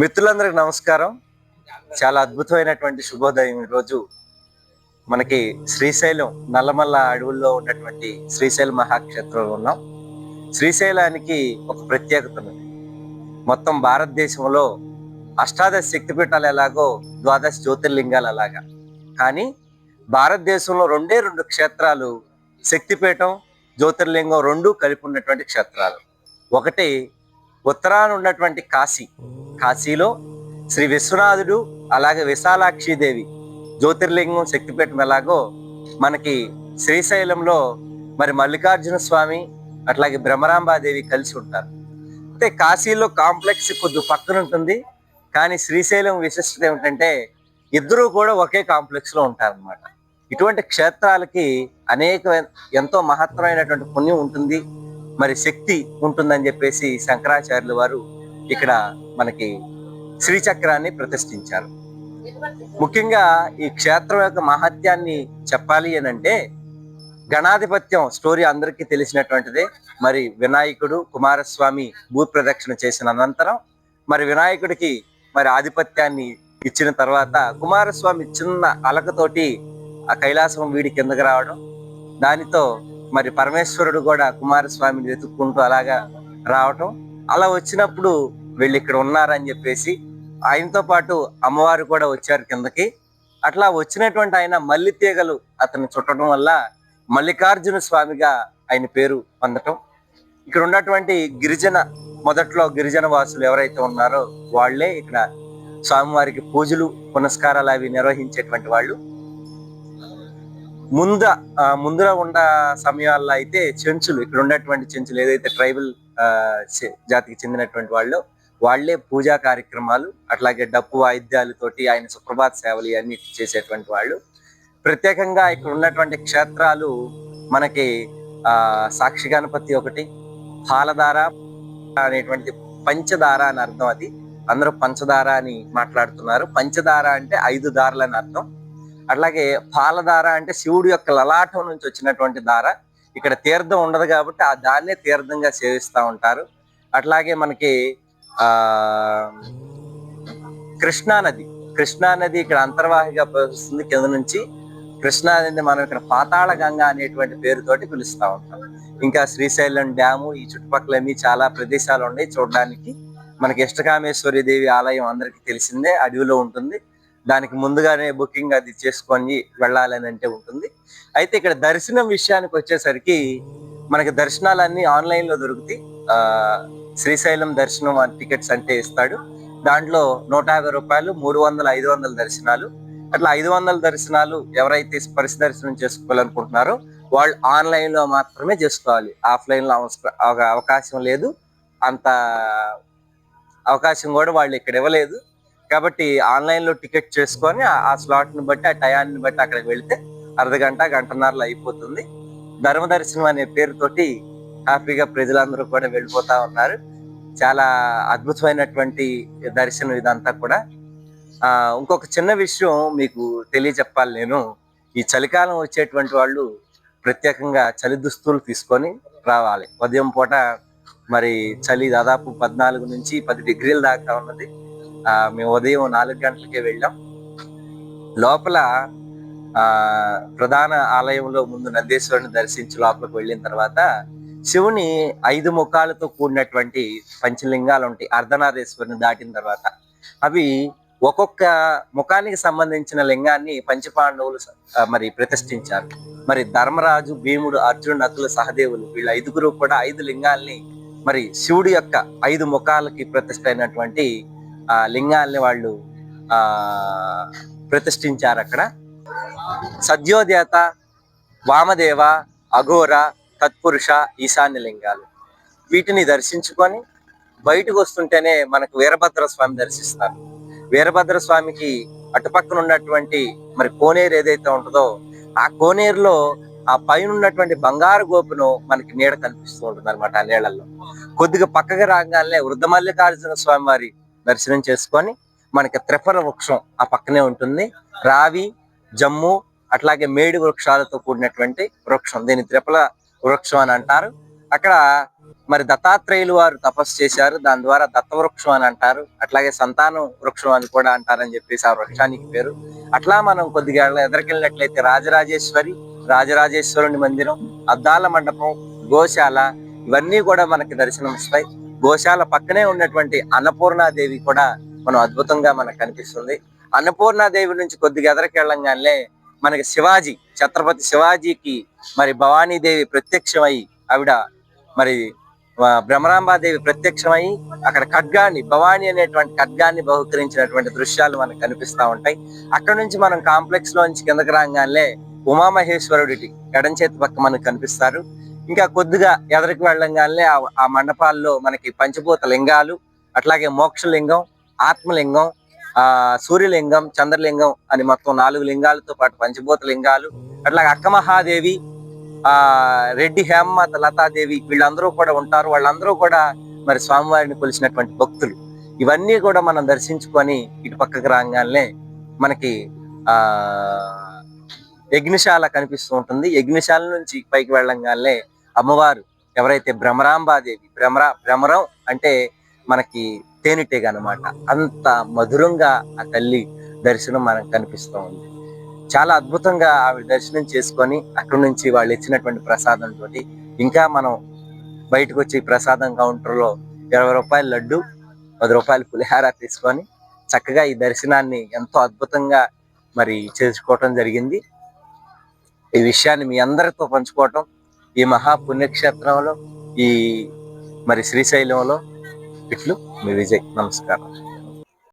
మిత్రులందరికి నమస్కారం. చాలా అద్భుతమైనటువంటి శుభోదయం ఈరోజు మనకి శ్రీశైలం నల్లమల్ల అడవుల్లో ఉన్నటువంటి శ్రీశైలం మహాక్షేత్రంలో ఉన్నాం. శ్రీశైలానికి ఒక ప్రత్యేకత ఉంది మొత్తం భారతదేశంలో అష్టాదశ శక్తిపీఠాలు ఎలాగో ద్వాదశ జ్యోతిర్లింగాలు అలాగా. కానీ భారతదేశంలో రెండే రెండు క్షేత్రాలు శక్తిపీఠం జ్యోతిర్లింగం రెండు కలిపి ఉన్నటువంటి క్షేత్రాలు. ఒకటి ఉత్తరాన ఉన్నటువంటి కాశీ కాశీలో శ్రీ విశ్వనాథుడు అలాగే విశాలాక్షిదేవి జ్యోతిర్లింగం శక్తిపీఠం ఎలాగో మనకి శ్రీశైలంలో మరి మల్లికార్జున స్వామి అట్లాగే బ్రహ్మరాంబాదేవి కలిసి ఉంటారు. అయితే కాశీలో కాంప్లెక్స్ కొద్ది పక్కన ఉంటుంది. కానీ శ్రీశైలం విశిష్టత ఏమిటంటే ఇద్దరూ కూడా ఒకే కాంప్లెక్స్లో ఉంటారన్నమాట. ఇటువంటి క్షేత్రాలకి అనేక ఎంతో మహత్తరమైనటువంటి పుణ్యం ఉంటుంది. మరి శక్తి ఉంటుందని చెప్పేసి శంకరాచార్యుల వారు ఇక్కడ మనకి శ్రీచక్రాన్ని ప్రతిష్ఠించారు. ముఖ్యంగా ఈ క్షేత్రం యొక్క మహత్యాన్ని చెప్పాలి అని అంటే గణాధిపత్యం స్టోరీ అందరికీ తెలిసినటువంటిదే. మరి వినాయకుడు కుమారస్వామి భూ ప్రదక్షిణ చేసిన అనంతరం మరి వినాయకుడికి మరి ఆధిపత్యాన్ని ఇచ్చిన తర్వాత కుమారస్వామి చిన్న అలకతోటి ఆ కైలాసం వీడి కిందకి రావడం దానితో మరి పరమేశ్వరుడు కూడా కుమారస్వామిని వెతుక్కుంటూ అలాగా రావటం. అలా వచ్చినప్పుడు వీళ్ళు ఇక్కడ ఉన్నారని చెప్పేసి ఆయనతో పాటు అమ్మవారు కూడా వచ్చారు కిందకి. అట్లా వచ్చినటువంటి ఆయన మల్లి తీగలు అతను చుట్టడం వల్ల మల్లికార్జున స్వామిగా ఆయన పేరు పొందటం. ఇక్కడ ఉన్నటువంటి గిరిజన మొదట్లో గిరిజన వాసులు ఎవరైతే ఉన్నారో వాళ్ళే ఇక్కడ స్వామివారికి పూజలు పునస్కారాలు అవి నిర్వహించేటువంటి వాళ్ళు. ముంద ముందర ఉన్న సమయాల్లో అయితే చెంచులు ఇక్కడ ఉన్నటువంటి చెంచులు ఏదైతే ట్రైబల్ జాతికి చెందినటువంటి వాళ్ళు వాళ్ళే పూజా కార్యక్రమాలు అట్లాగే డప్పు వాయిద్యాలతోటి ఆయన సుప్రభాత సేవలు ఇవన్నీ చేసేటువంటి వాళ్ళు. ప్రత్యేకంగా ఇక్కడ ఉన్నటువంటి క్షేత్రాలు మనకి ఆ సాక్షి గణపతి ఒకటి పాలధార అనేటువంటి పంచదార అని అర్థం అది. అందరూ పంచదార అని మాట్లాడుతున్నారు. పంచదార అంటే ఐదు దారులు అని అర్థం. అట్లాగే పాలధార అంటే శివుడు యొక్క లలాటం నుంచి వచ్చినటువంటి దార ఇక్కడ తీర్థం ఉండదు కాబట్టి ఆ దాన్నే తీర్థంగా సేవిస్తూ ఉంటారు. అట్లాగే మనకి ఆ కృష్ణా నది. కృష్ణా నది ఇక్కడ అంతర్వాహిగా ప్రవహిస్తుంది కింద నుంచి. కృష్ణానదిని మనం ఇక్కడ పాతాళ గంగ అనేటువంటి పేరుతోటి పిలుస్తూ ఉంటాం. ఇంకా శ్రీశైలం డ్యాము ఈ చుట్టుపక్కలన్నీ చాలా ప్రదేశాలు ఉన్నాయి చూడడానికి. మనకి ఇష్టకామేశ్వరి దేవి ఆలయం అందరికీ తెలిసిందే అడవిలో ఉంటుంది. దానికి ముందుగానే బుకింగ్ అది చేసుకొని వెళ్ళాలని అంటే ఉంటుంది. అయితే ఇక్కడ దర్శనం విషయానికి వచ్చేసరికి మనకి దర్శనాలన్నీ ఆన్లైన్లో దొరుకుతాయి. శ్రీశైలం దర్శనం టికెట్స్ అంటే ఇస్తాడు. దాంట్లో నూట యాభై రూపాయలు మూడు వందల ఐదు వందల దర్శనాలు. అట్లా ఐదు వందల దర్శనాలు ఎవరైతే స్పర్శ దర్శనం చేసుకోవాలనుకుంటున్నారో వాళ్ళు ఆన్లైన్లో మాత్రమే చేసుకోవాలి. ఆఫ్లైన్లో అవసరం అవకాశం లేదు. అంత అవకాశం కూడా వాళ్ళు ఇక్కడ ఇవ్వలేదు. కాబట్టి ఆన్లైన్లో టికెట్ చేసుకొని ఆ- స్లాట్ని స్లాట్ని బట్టి ఆ టయాన్ని బట్టి అక్కడికి వెళ్తే అర్ధ గంట గంటన్నరలో అయిపోతుంది. ధర్మ దర్శనం అనే పేరుతోటి హ్యాపీగా ప్రజలందరూ కూడా వెళ్ళిపోతా ఉన్నారు. చాలా అద్భుతమైనటువంటి దర్శనం ఇదంతా కూడా. ఇంకొక చిన్న విషయం మీకు తెలియజెప్పాలి నేను. ఈ చలికాలం వచ్చేటువంటి వాళ్ళు ప్రత్యేకంగా చలి దుస్తులు తీసుకొని రావాలి. ఉదయం పూట మరి చలి దాదాపు పద్నాలుగు నుంచి పది డిగ్రీల దాకా ఉన్నది. మేము ఉదయం నాలుగు గంటలకే వెళ్ళాం. లోపల ఆ ప్రధాన ఆలయంలో ముందు నందేశ్వరుని దర్శించి లోపలికి వెళ్ళిన తర్వాత శివుని ఐదు ముఖాలతో కూడినటువంటి పంచలింగాలు ఉంటాయి. అర్ధనారీశ్వరుని దాటిన తర్వాత అవి ఒక్కొక్క ముఖానికి సంబంధించిన లింగాన్ని పంచపాండవులు మరి ప్రతిష్ఠించారు. మరి ధర్మరాజు భీముడు అర్జునుడు నకులు సహదేవులు వీళ్ళ ఐదుగురు కూడా ఐదు లింగాల్ని మరి శివుడి యొక్క ఐదు ముఖాలకి ప్రతిష్ట అయినటువంటి ఆ లింగాల్ని వాళ్ళు ఆ ప్రతిష్ఠించారు అక్కడ సద్యోదేత వామదేవ అఘోర తత్పురుష ఈశాన్య లింగాలు. వీటిని దర్శించుకొని బయటకు వస్తుంటేనే మనకు వీరభద్ర స్వామి దర్శిస్తారు. వీరభద్ర స్వామికి అటుపక్కన ఉన్నటువంటి మరి కోనేరు ఏదైతే ఉంటుందో ఆ కోనేరులో ఆ పైన ఉన్నటువంటి బంగారు గోపును మనకి నీడ కనిపిస్తూ ఉంటుంది అనమాట ఆ నీళ్ళల్లో. కొద్దిగా పక్కగా రాగానే వృద్ధమల్లికార్జున స్వామి వారి దర్శనం చేసుకొని మనకి త్రిఫల వృక్షం ఆ పక్కనే ఉంటుంది. రావి జమ్ము అట్లాగే మేడి వృక్షాలతో కూడినటువంటి వృక్షం. దీని త్రిఫల వృక్షం అని అంటారు. అక్కడ మరి దత్తాత్రేయులు వారు తపస్సు చేశారు. దాని ద్వారా దత్తవృక్షం అని అంటారు. అట్లాగే సంతానం వృక్షం అని కూడా అంటారని చెప్పేసి ఆ వృక్షానికి పేరు. అట్లా మనం కొద్దిగా ఎదరికెళ్ళినట్లయితే రాజరాజేశ్వరి రాజరాజేశ్వరుని మందిరం అద్దాల మండపం గోశాల ఇవన్నీ కూడా మనకి దర్శనం ఇస్తాయి గోశాల పక్కనే ఉన్నటువంటి అన్నపూర్ణాదేవి కూడా మనం అద్భుతంగా మనకు కనిపిస్తుంది. అన్నపూర్ణాదేవి నుంచి కొద్దిగా ఎదరకెళ్ళంగానే మనకి శివాజీ ఛత్రపతి శివాజీకి మరి భవానీదేవి ప్రత్యక్షమై ఆవిడ మరి భ్రమరాంబాదేవి ప్రత్యక్షమై అక్కడ ఖడ్గాన్ని భవాని అనేటువంటి ఖడ్గాన్ని బహుకరించినటువంటి దృశ్యాలు మనకు కనిపిస్తా ఉంటాయి. అక్కడ నుంచి మనం కాంప్లెక్స్ లోంచి కిందకి రాగానే ఉమామహేశ్వరుడికి ఎడం చేతి పక్క మనకు కనిపిస్తారు. ఇంకా కొద్దిగా ఎదరికి వెళ్ళంగానే ఆ- మండపాల్లో మనకి పంచభూత లింగాలు అట్లాగే మోక్షలింగం ఆత్మలింగం ఆ సూర్యలింగం చంద్రలింగం అని మొత్తం నాలుగు లింగాలతో పాటు పంచభూత లింగాలు అట్లాగే అక్క మహాదేవి ఆ రెడ్డి హేమమాత లతాదేవి వీళ్ళందరూ కూడా ఉంటారు. వాళ్ళందరూ కూడా మరి స్వామివారిని కొలిసినటువంటి భక్తులు. ఇవన్నీ కూడా మనం దర్శించుకొని ఇటు పక్కకు రాగానే మనకి ఆ యజ్ఞశాల కనిపిస్తూ ఉంటుంది. యజ్ఞశాల నుంచి పైకి వెళ్ళంగానే అమ్మవారు ఎవరైతే భ్రమరాంబాదేవి భ్రమర భ్రమరం అంటే మనకి తేనెటేగ అన్నమాట. అంత మధురంగా ఆ తల్లి దర్శనం మనకు కనిపిస్తూ ఉంది. చాలా అద్భుతంగా ఆవిడ దర్శనం చేసుకొని అక్కడి నుంచి వాళ్ళు ఇచ్చినటువంటి ప్రసాదం తోటి ఇంకా మనం బయటకు వచ్చి ప్రసాదం కౌంటర్లో ఇరవై రూపాయల లడ్డు పది రూపాయల పులిహార తీసుకొని చక్కగా ఈ దర్శనాన్ని ఎంతో అద్భుతంగా మరి చేసుకోవటం జరిగింది. ఈ విషయాన్ని మీ అందరితో పంచుకోవటం ఈ మహా పుణ్యక్షేత్రంలో ఈ మరి శ్రీశైలంలో ఇట్లు మీ విజయ్. నమస్కారం.